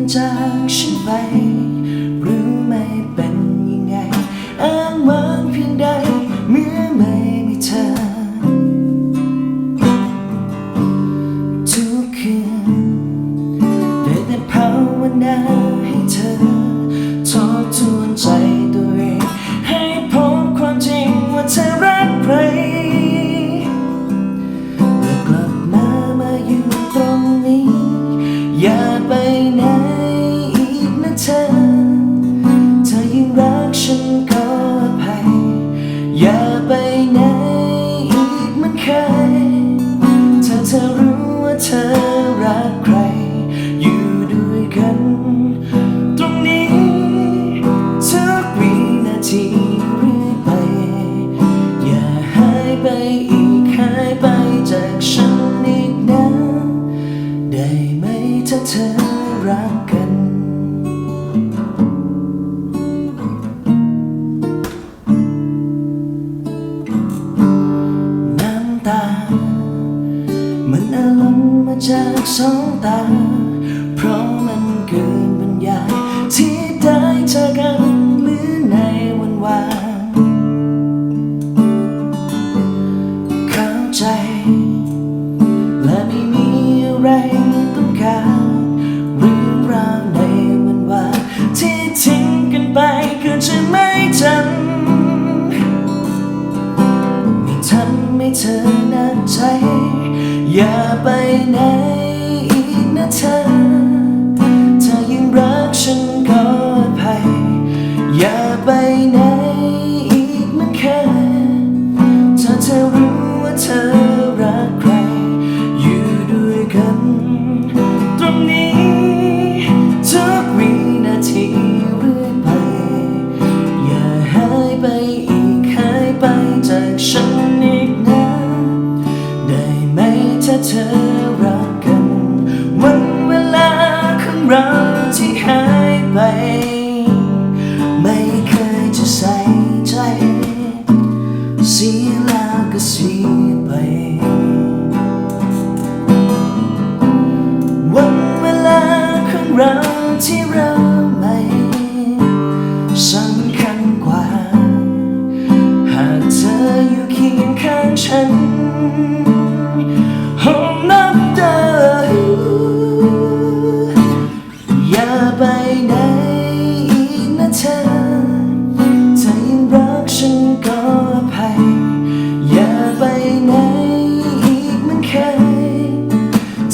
นจากฉันไป รู้ไหมเป็นยังไงอ้างว้างเพียงใดเมื่อไม่มีเธอ ทุกคืนได้แต่ภาวนาให้เธอทอดทวนใจตัวเอง ให้พบความจริงว่าเธอรักใคร อีกหายไปจากฉันอีกนะ ได้ไหมถ้าเธอรักกัน น้ำตา มันอารมณ์มาจากสองตา เพราะมันเกิน ใจ และไม่มีอะไรต้องการเรื่องราวในวันวานที่ทิ้งกันไปคือจะไม่จำไม่ทำให้เธอหนักใจ อย่าไปไหนอีกนะเธอายไปไม่เคยจะใส่ใจ เสียแล้วก็เสียไป วันเวลาของเราที่เราไม่สำคัญกว่า หากเธออยู่เคียงข้างฉัน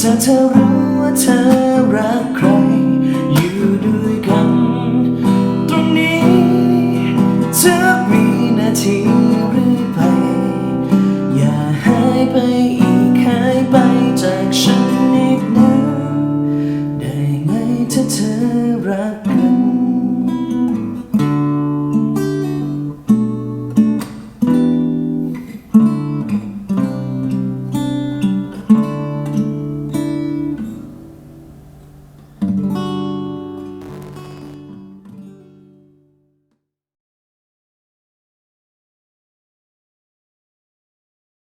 ถ้าเธอรู้ว่าเธอรักใคร